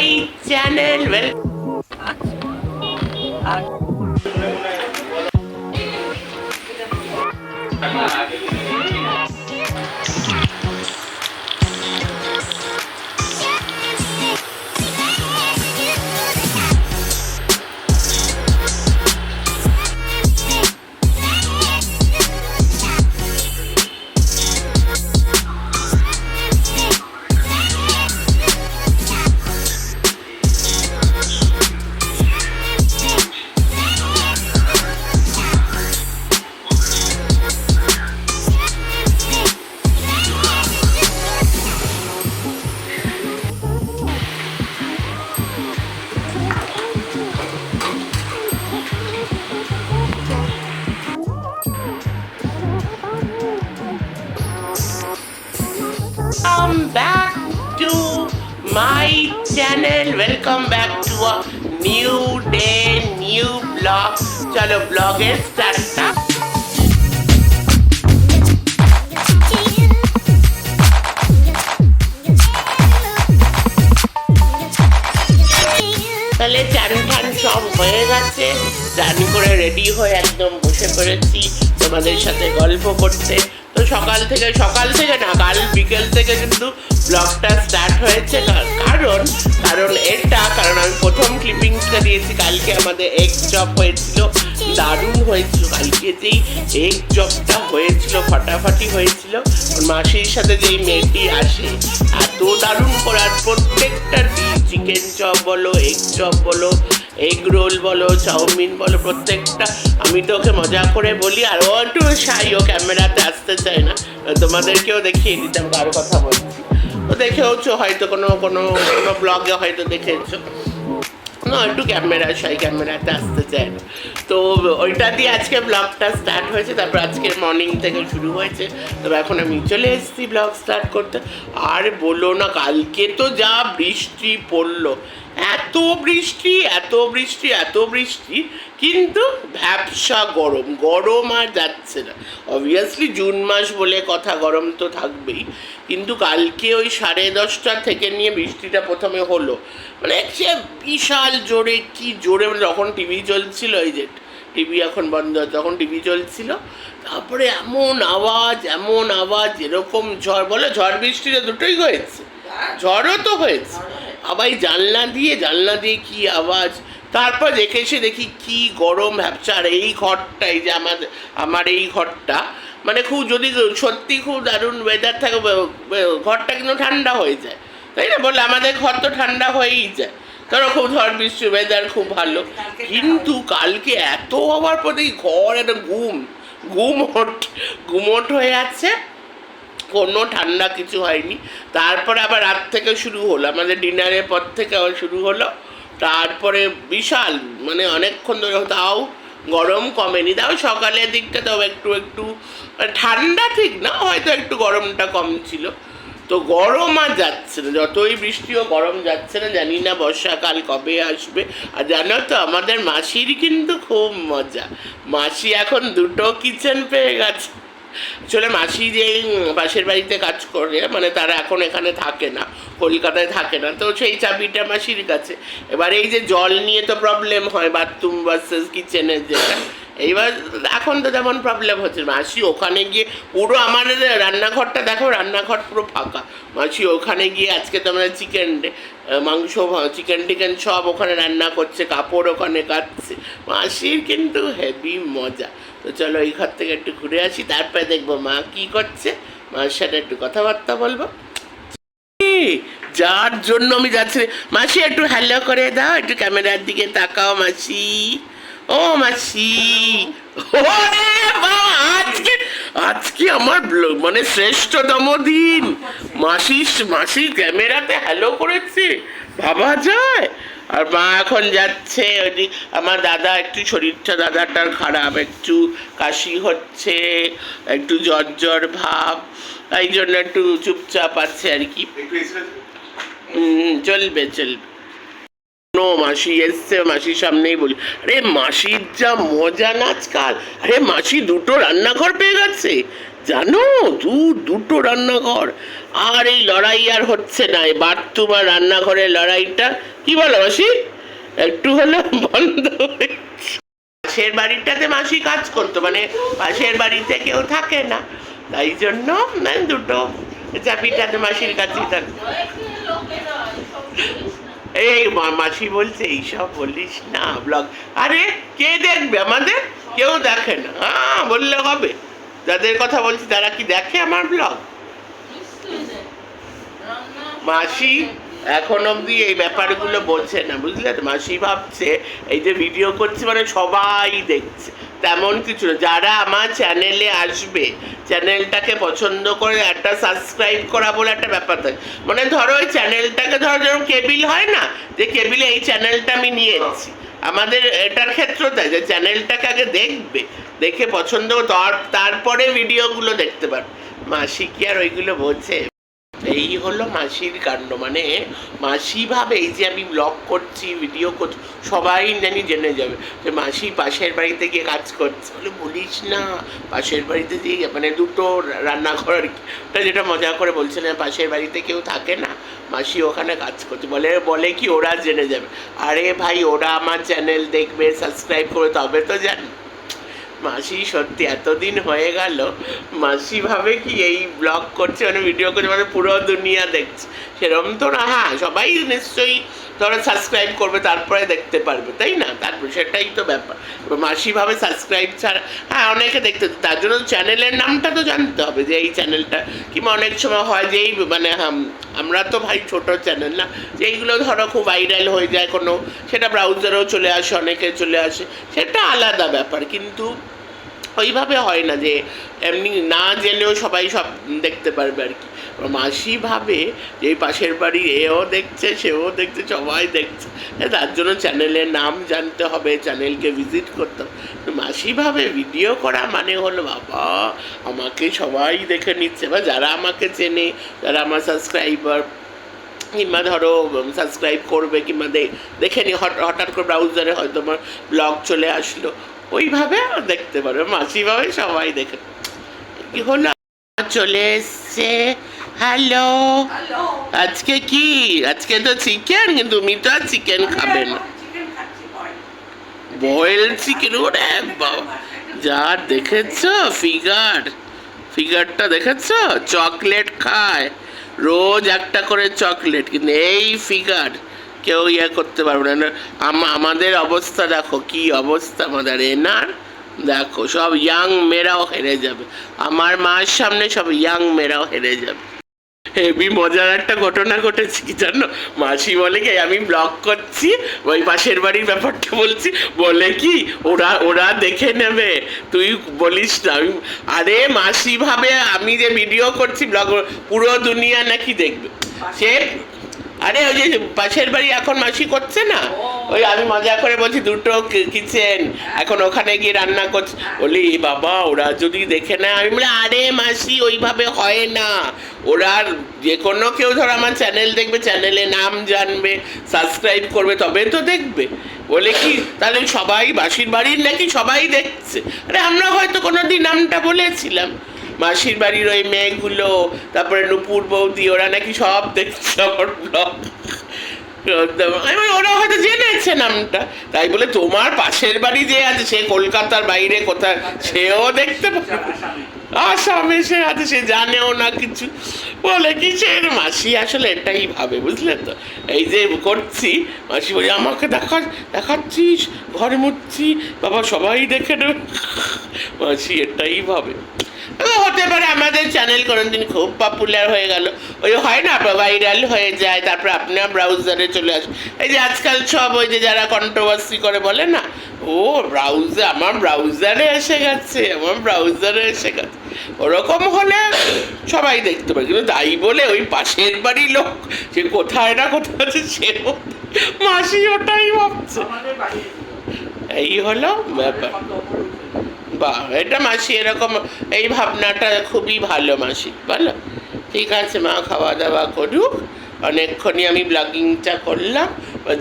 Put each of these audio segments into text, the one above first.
my channel. Well, welcome back to my channel. Welcome back to a new day, new vlog. চলো ব্লগের স্টার্টটা তাহলে চান টান সব হয়ে গেছে চান করে রেডি হয়ে একদম বসে পড়েছি তোমাদের সাথে গল্প করতে সকাল থেকে সকাল থেকে না, কাল বিকেল থেকে কিন্তু ব্লগটা স্টার্ট হয়েছে। কারণ কারণ এটা, কারণ আমি প্রথম ক্লিপিংসটা দিয়েছি, কালকে আমাদের এগ চপ হয়েছিল, দারুণ হয়েছিল। কালকে যেই এগ চপটা হয়েছিল, ফাটাফাটি হয়েছিল মাসির সাথে যেই মেয়েটি আসে, এত দারুণ করার প্রত্যেকটা চিকেন চপ বলো এগ চপ বলো এগ রোল বলো, চাউমিন বলো, প্রত্যেকটা। আমি তো ওকে মজা করে বলি, আর ও একটু সাই ও ক্যামেরাতে আসতে চায় না। তোমাদেরকেও দেখিয়ে দিতাম, কারও কথা বলছি। ও দেখেওছো, হয়তো কোনো কোনো কোনো ব্লগে হয়তো দেখেছ। না, একটু ক্যামেরা সাই ক্যামেরাতে আসতে চায় না। তো ওইটা দিয়ে আজকে ব্লগটা স্টার্ট হয়েছে, তারপর আজকের মর্নিং থেকে শুরু হয়েছে। তবে এখন আমি চলে এসেছি ব্লগ স্টার্ট করতে। আর বলো না, কালকে তো যা বৃষ্টি পড়ল। এত বৃষ্টি এত বৃষ্টি এত বৃষ্টি, কিন্তু ভ্যাবসা গরম গরম আর যাচ্ছে না। অবভিয়াসলি জুন মাস বলে কথা, গরম তো থাকবেই। কিন্তু কালকে ওই সাড়ে দশটা থেকে নিয়ে বৃষ্টিটা প্রথমে হলো। মানে সে বিশাল জোরে, কি জোরে মানে যখন টিভি চলছিল, এই যে টিভি এখন বন্ধ তখন টিভি চলছিল, তারপরে এমন আওয়াজ এমন আওয়াজ, এরকম ঝড়, বলে ঝড় বৃষ্টিটা দুটোই হয়েছে। ঝড়ও তো হয়েছে। আবার জানলা দিয়ে জানলা দিয়ে কি আওয়াজ? তারপর দেখে এসে দেখি কি গরম ভ্যাবসা আর এই ঘরটা এই যে আমার আমার এই ঘরটা মানে খুব যদি সত্যি খুব দারুণ ওয়েদার থাকে ঘরটা কিন্তু ঠান্ডা হয়ে যায়। তাই না? বলে আমাদের ঘর তো ঠান্ডা হয়েই যায়। ধরো খুব ঝড় বৃষ্টি ওয়েদার খুব ভালো। কিন্তু কালকে এত হওয়ার পরে এই ঘর একটা ঘুম ঘুমট ঘুমট হয়ে আছে। কোনো ঠান্ডা কিছু হয়নি। তারপরে আবার রাত থেকে শুরু হলো। আমাদের ডিনারের পর থেকে আবার শুরু হলো। তারপরে বিশাল মানে অনেকক্ষণ ধরে তাও গরম কমেনি। তাও সকালের দিকটা তাও একটু একটু মানে ঠান্ডা ঠিক না, হয়তো একটু গরমটা কম ছিল। তো গরম আর যাচ্ছে না। যতই বৃষ্টিও গরম যাচ্ছে না। জানি না বর্ষাকাল কবে আসবে। আর জানো তো, আমাদের মাসির কিন্তু খুব মজা। মাসি এখন দুটো কিচেন পেয়ে গেছে। আসলে মাসি যে পাশের বাড়িতে কাজ করে মানে তারা এখন এখানে থাকে না, কলকাতায় থাকে না, তো সেই চাবিটা মাসির কাছে। এবার এই যে জল নিয়ে তো প্রবলেম হয় বাথরুম ভার্সেস কিচেনের যেটা এইবার এখন তো যেমন প্রবলেম হচ্ছে মাসি ওখানে গিয়ে পুরো আমাদের রান্নাঘরটা দেখো, রান্নাঘর পুরো ফাঁকা। মাসি ওখানে গিয়ে আজকে তো আমরা চিকেন মাংস চিকেন টিকেন সব ওখানে রান্না করছে, কাপড় ওখানে কাটছে। মাসির কিন্তু হেভি মজা। তো চলো এই ঘর থেকে একটু ঘুরে আসি, তারপরে দেখব মা কি করছে। মার সাথে একটু কথাবার্তা বলব। যার জন্য আমি যাচ্ছি মাসি, একটু হ্যালো করে দাও, একটু ক্যামেরার দিকে তাকাও মাসি। ও মাসি আজকে আজকে আমার মানে শ্রেষ্ঠতম দিন। মাসি মাসি ক্যামেরাতে হ্যালো করেছে। ভাবা যায়? আর মা এখন যাচ্ছে ওই আমার দাদা একটু শরীরটা দাদাটার খারাপ একটু কাশি হচ্ছে একটু জ্বর জ্বর ভাব এই জন্য একটু চুপচাপ আছে আর কি। চলবে চলবে। নো মাসি এসছে মাসির সামনেই বলি আরে মাসির যা মজা না আজকাল আরে মাসি দুটো রান্নাঘর পেয়ে গেছে জানো? দু, দুটো রান্নাঘর। আর এই লড়াই আর হচ্ছে না। এই বাথরুম আর রান্নাঘরের লড়াইটা কি বলো মাসি? একটু হলো বন্ধ পাশের বাড়িটাতে মাসি কাজ করতো মানে পাশের বাড়িতে কেউ থাকে না। তাই জন্য মানে দুটো চাপিটাতে মাসির কাছেই থাকে এই মাসি বলছে, এইসব বলিস না, ব্লগ। আরে, কে দেখবে আমাদের? কেউ দেখে না। হ্যাঁ বললে হবে। যাদের কথা বলছি তারা কি দেখে আমার ব্লগ মাসি এখন অবধি এই ব্যাপারগুলো বলছে না, বুঝলে তো? মাসি ভাবছে, এই যে ভিডিও করছে মানে সবাই দেখছে। তেমন কিছু না। যারা আমার চ্যানেলে আসবে চ্যানেলটাকে পছন্দ করে একটা সাবস্ক্রাইব করা বলে একটা ব্যাপার থাকে। মানে ধরো ওই চ্যানেলটাকে ধরো, যেরকম কেবিল হয় না, যে কেবিলে এই চ্যানেলটা আমি নিয়ে এসেছি। আমাদের এটার ক্ষেত্র তাই, যে চ্যানেলটাকে আগে দেখবে, দেখে পছন্দ তার- তারপরে ভিডিওগুলো দেখতে পারবে। মাসি কি আর ওইগুলো বোঝে এই হলো মাসির কাণ্ড মানে মাসি ভাবে এই যে আমি ব্লগ করছি ভিডিও করছি, সবাই জানি জেনে যাবে যে মাসি পাশের বাড়িতে গিয়ে কাজ করছে। বলে, বলিস না, পাশের বাড়িতে যে মানে দুটো রান্নাঘর আর কি। যেটা মজা করে বলছিলেন পাশের বাড়িতে কেউ থাকে না, মাসি ওখানে কাজ করছে। বলে বলে কি, ওরা জেনে যাবে। আরে ভাই, ওরা আমার চ্যানেল দেখবে সাবস্ক্রাইব করে তবে তো জান। মাসি সত্যি এতদিন হয়ে গেল, মাসি ভাবে কি এই ব্লগ করছে মানে ভিডিও করছে মানে পুরো দুনিয়া দেখছে। সেরকম তো না হ্যাঁ সবাই নিশ্চয়ই ধরো সাবস্ক্রাইব করবে, তারপরে দেখতে পারবে, তাই না? তারপর সেটাই তো ব্যাপার। এবার মাসি সাবস্ক্রাইব ছাড়া হ্যাঁ অনেকে দেখতে, তার জন্য চ্যানেলের নামটা তো জানতে হবে যে এই চ্যানেলটা কিংবা অনেক সময় হয় যে এই মানে আমরা তো ভাই ছোট চ্যানেল না, যে এইগুলো ধরো খুব ভাইরাল হয়ে যায় কোনো, সেটা ব্রাউজারেও চলে আসে, অনেকে চলে আসে, সেটা আলাদা ব্যাপার। কিন্তু ওইভাবে হয় না যে, এমনি না জেনেও সবাই সব দেখতে পারবে আর কি। মাসি ভাবে যে এই পাশের বাড়ি এও দেখছে, সেও দেখছে, সবাই দেখছে। তার জন্য চ্যানেলের নাম জানতে হবে, চ্যানেলকে ভিজিট করতে হবে। মাসি ভাবে ভিডিও করা মানে হলো, বাবা, আমাকে সবাই দেখে নিচ্ছে। বা যারা আমাকে চেনে, যারা আমার সাবস্ক্রাইবার কিংবা ধরো সাবস্ক্রাইব করবে, কিংবা দেখে নি হঠাৎ করে ব্রাউজারে হয়তো আমার ব্লগ চলে আসলো, ওইভাবে দেখতে পারবে। মাসিভাবে সবাই দেখে, কি হলো? চলে এসছে। হ্যালো আজকে কি? আজকে তো চিকেন কিন্তু তুমি তো আর চিকেন খাবে না। বয়েল চিকেন ওরে বাবা। যা দেখেছ? ফিগার ফিগারটা দেখেছ? চকলেট খায়। রোজ একটা করে চকলেট কিন্তু এই ফিগার কেউ ইয়ে করতে পারবে না। আম- আমাদের অবস্থা দেখো কি অবস্থা আমাদের। এনার দেখো সব ইয়াং মেয়েরাও হেরে যাবে। আমার মার সামনে সব ইয়াং মেয়েরাও হেরে যাবে। হেভি মজার একটা ঘটনা ঘটেছে কি জানো? মাসি বলে কি, আমি ব্লগ করছি, ওই পাশের বাড়ির ব্যাপারটা বলছি। বলে কি, ওরা ওরা দেখে নেবে। তুই বলিস না। আমি, আরে মাসি ভাবে আমি যে ভিডিও করছি ব্লগ পুরো দুনিয়া নাকি দেখবে। সে আরে ওই যে পাশের বাড়ি এখন মাসি করছে না? ওই আমি মজা করে বলছি, দুটো কিচেন, এখন ওখানে গিয়ে রান্না করছে। বলি, বাবা, ওরা যদি দেখে না আমি বলি, আরে মাসি, ওইভাবে হয় না। ওরা যে কোনো কেউ ধর আমার চ্যানেল দেখবে, চ্যানেলে নাম জানবে, সাবস্ক্রাইব করবে তবে তো দেখবে। বলে কি, তাহলে সবাই বাসির বাড়ির নাকি সবাই দেখছে? আরে আমরা হয়তো কোনো দিন নামটা বলেছিলাম। মাসির বাড়ির ওই মেয়েগুলো, তারপরে নুপুর বৌদি, ওরা নাকি সব দেখছে আমার ব্লগ ওরা হয়তো জেনেছে নামটা। তাই বলে, তোমার পাশের বাড়ি যে আছে, সে কলকাতার বাইরে কোথায়? সেও দেখতে পাবে। আসামে সে আছে, সে জানেও না কিছু। বলে কি সে মাসি? আসলে এটাই ভাবে, বুঝলে তো? এই যে করছি, মাসি বলি, আমাকে দেখা দেখাচ্ছিস ঘরে মুচ্ছি বাবা সবাই দেখে নেবে। মাসি এটাই ভাবে। হতে পারে আমাদের চ্যানেল কোনোদিন খুব পপুলার হয়ে গেল। ওই হয় না ভাইরাল হয়ে যায় তারপর আপনার ব্রাউজারে চলে আসে এই যে আজকাল সব ওই যে যারা কন্ট্রোভার্সি করে বলে না ও ব্রাউজার আমার ব্রাউজারে এসে গেছে আমার ব্রাউজারে এসে গেছে। ওরকম হলে সবাই দেখতে পারে কিন্তু তাই বলে ওই পাশের বাড়ির লোক সে কোথায় না কোথায় আছে সেও মাসি ওটাই ভাবছে। এই হলো ব্যাপার। বাহ এটা মাসি এরকম, এই ভাবনাটা খুবই ভালো মাসি, বলো? ঠিক আছে, মা খাওয়া দাওয়া করুক। অনেকক্ষণই আমি ব্লগিংটা করলাম,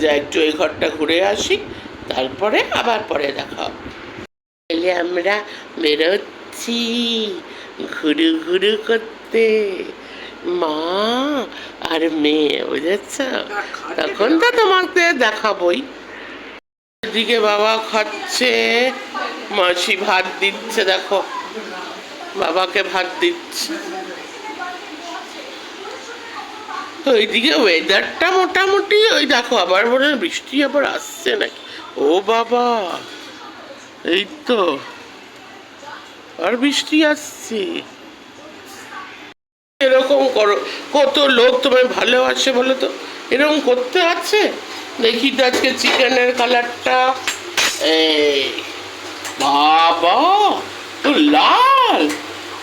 যা একটু এই ঘরটা ঘুরে আসি, তারপরে আবার পরে দেখা। তাহলে আমরা বেরোচ্ছি। ঘুরু ঘুরু করতে। মা আর মেয়ে, বুঝেছ? তখন তো তোমাকে দেখাবই। এদিকে বাবা খাচ্ছে। মাসি ভাত দিচ্ছে, দেখো। বাবাকে ভাত দিচ্ছে। ওইদিকে ওয়েদারটা মোটামুটি ওই দেখো, আবার মনে হয় বৃষ্টি আবার আসছে নাকি? ও বাবা, এই তো। আর বৃষ্টি আসছে। এরকম করো, কত লোক তোমায় ভালোবাসে বলো তো? এরকম করতে আছে? দেখি তো আজকে চিকেনের কালারটা এই। বাবা তো লাল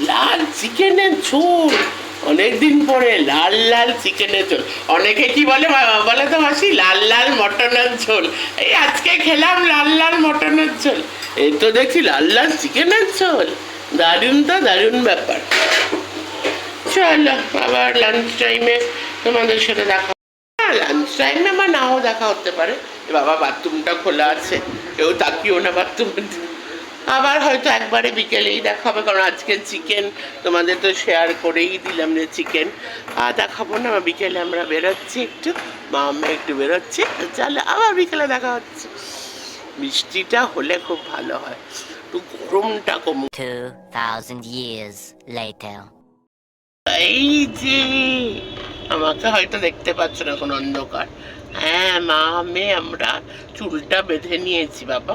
লাল চিকেনের ঝোল। অনেকদিন পরে লাল লাল চিকেনের ঝোল। অনেকে কি বলে বলে তো মাসি, লাল লাল মটনের ঝোল। এই আজকে খেলাম লাল লাল মটনের ঝোল। এই তো দেখছি লাল লাল চিকেনের ঝোল। দারুণ তো, দারুণ ব্যাপার। চলো, আবার লাঞ্চ টাইমে তোমাদের সাথে দেখা লাঞ্চ টাইমে বা নাও দেখা হতে পারে। বাবা বাথরুমটা খোলা আছে। কেউ তাকিও না বাথরুমের। আবার হয়তো একবারে বিকেলেই দেখা হবে কারণ আজকে চিকেন তোমাদের তো শেয়ার করেই দিলাম যে চিকেন আর দেখাবো না বিকেলে আমরা বেরোচ্ছি একটু মা আমরা একটু বেরোচ্ছি চলো আবার বিকেলে দেখা হচ্ছে। বৃষ্টিটা হলে খুব ভালো হয় একটু গরমটা কমুক। 2,000 years later. এই যে আমাকে হয়তো দেখতে পাচ্ছ না এখন অন্ধকার। হ্যাঁ মা মেয়ে আমরা চুলটা বেঁধে নিয়েছি বাবা।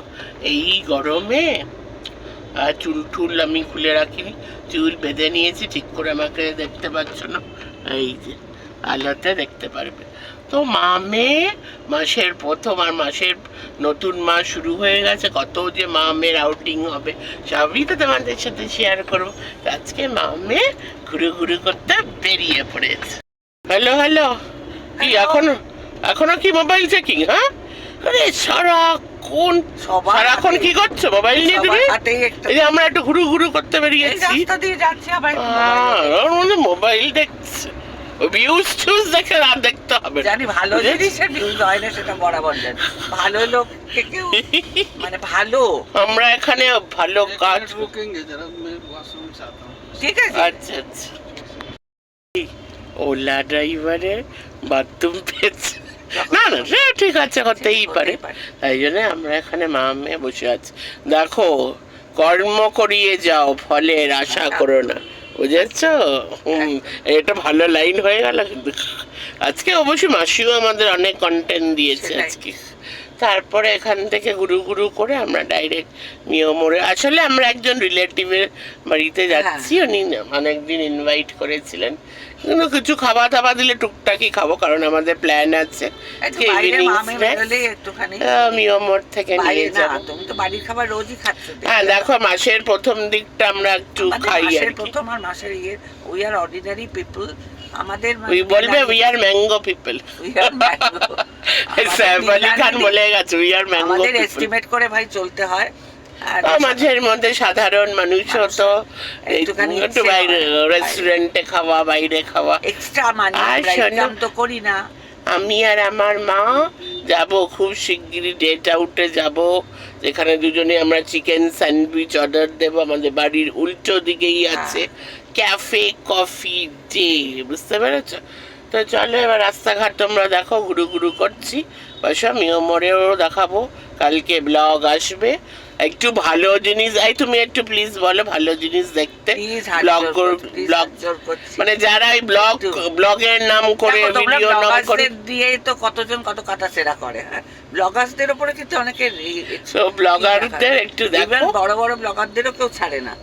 এই গরমে আর চুল টুল আমি খুলে রাখিনি। চুল বেঁধে নিয়েছি ঠিক করে আমাকে দেখতে পাচ্ছ না? এই যে আলোতে দেখতে পারবে। তো মা মেয়ে মাসের প্রথম আর মাসের নতুন মাস শুরু হয়ে গেছে। কত যে মা মেয়ের আউটিং হবে সবই তো তোমাদের সাথে শেয়ার করব। আজকে মা মেয়ে ঘুরে ঘুরে করতে বেরিয়ে পড়েছে। হ্যালো হ্যালো কি এখনও এখনও কি মোবাইল চেকিং হ্যাঁ? আরে কোন সবার এখন কি করছ? মোবাইল নিয়ে তুমি? এই যে আমরা একটু ঘুরু ঘুরু করতে বেরিয়েছি মোবাইল দেখছে। ভিউজ দেখে দেখতে হবে। জানি ভালো ভিউজ হয় না সেটা বরাবর ভালো মানে ভালো। আমরা এখানে ভালো ঠিক আছে। আচ্ছা, আচ্ছা। ওলা ড্রাইভারে বাথরুম পেয়েছে। না না সে ঠিক আছে হতেই পারে। তাই জন্য আমরা এখানে মা মেয়ে বসে আছি। দেখো কর্ম করিয়ে যাও ফলের আশা করো না। বুঝেছ? হুম এটা ভালো লাইন হয়ে গেল। আজকে অবশ্যই মাসিও আমাদের অনেক কন্টেন্ট দিয়েছে আজকে। তারপরে এখান থেকে গুরু গুরু করে আমরা ডাইরেক্ট মিয়মোড়ে আসলে আমরা একজন রিলেটিভের বাড়িতে যাচ্ছি উনি অনেকদিন ইনভাইট করেছিলেন। কিন্তু কিছু খাওয়া দাওয়া দিলে টুকটাকই খাব কারণ আমাদের প্ল্যান আছে একটুখানি। মিয়মোড় থেকে নিয়ে যাব। তুমি তো বাড়ির খাবার রোজই খাচ্ছ হ্যাঁ দেখো মাসের প্রথম দিকটা আমরা একটু খাই আর প্রথম আর মাসের ইয়ে উই আর অর্ডিনারি পিপল আমাদের ওই বলবে we are mango people Ali Khan বলে গেছে উই আর ম্যাঙ্গো আমাদের এস্টিমেট করে ভাই চলতে হয়। মাঝের মধ্যে সাধারণ মানুষও তো একটু বাইরে রেস্টুরেন্টে খাওয়া বাইরে খাওয়া। এক্সট্রা মানি তো করি না। আমি আর আমার মা যাব খুব শিগগিরই ডেট আউটে যাব। যেখানে দুজনে আমরা চিকেন স্যান্ডউইচ অর্ডার দেবো। আমাদের বাড়ির উল্টো দিকেই আছে। ক্যাফে কফি ডে বুঝতে পেরেছ? তো চলো এবার রাস্তাঘাট তোমরা দেখো, ঘুরু ঘুরু করছি। বসো, আমিও মোড়েও দেখাবো। কালকে ব্লগ আসবে। একটু ভালো জিনিস এই তুমি একটু প্লিজ বলো ভালো জিনিস দেখতে ব্লগ ব্লগ। মানে যারা এই ব্লগ। ব্লগের নাম করে ভিডিও নাম করে দিয়েই তো কতজন কত কাটা সেরা করে হ্যাঁ ব্লগার্সদের উপরে কিন্তু অনেকের So, ব্লগারদের একটু দেখো। বড় বড় ব্লগারদেরও কেউ ছাড়ে না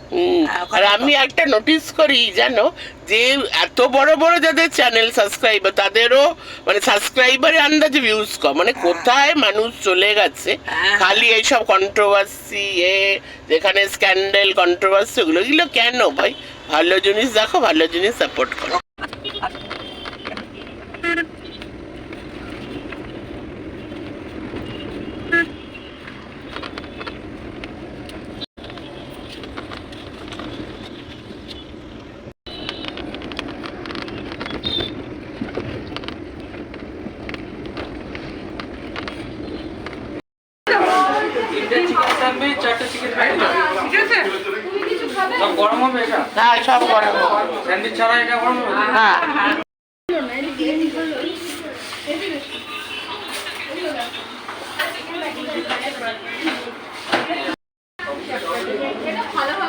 হ্যাঁ, আর আমি একটা নোটিস করি জানো যে এত বড় বড় যাদের চ্যানেল সাবস্ক্রাইবার তাদেরও মানে সাবস্ক্রাইবারের আন্দাজে ভিউজ কম মানে কোথায় মানুষ চলে গেছে হ্যাঁ। খালি এইসব কন্ট্রোভার্সি এ যেখানে স্ক্যান্ডেল কন্ট্রোভার্সি ওগুলো কেন ভাই? ভালো জিনিস দেখো ভালো জিনিস সাপোর্ট করো তিনটে চিকেন স্যান্ডউইচ চারটে চিকেন ফ্রাইড রাইস গরম হবে এটা হ্যাঁ।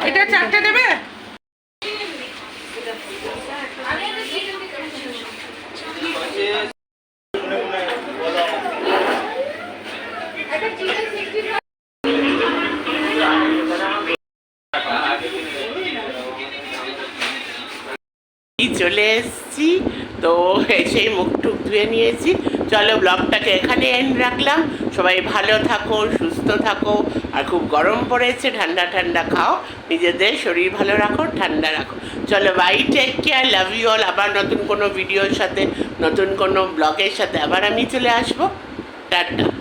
এটা চারটে দেবে? চলে এসেছি। তো এসেই মুখ টুক ধুয়ে নিয়েছি। চলো ব্লগটাকে এখানে এন্ড রাখলাম। সবাই ভালো থাকো, সুস্থ থাকো। আর খুব গরম পড়েছে, ঠান্ডা ঠান্ডা খাও। নিজেদের শরীর ভালো রাখো, ঠান্ডা রাখো। চলো bye take care love you all আবার নতুন কোনো ভিডিওর সাথে, নতুন কোনো ব্লগের সাথে আবার আমি চলে আসব। টাটা।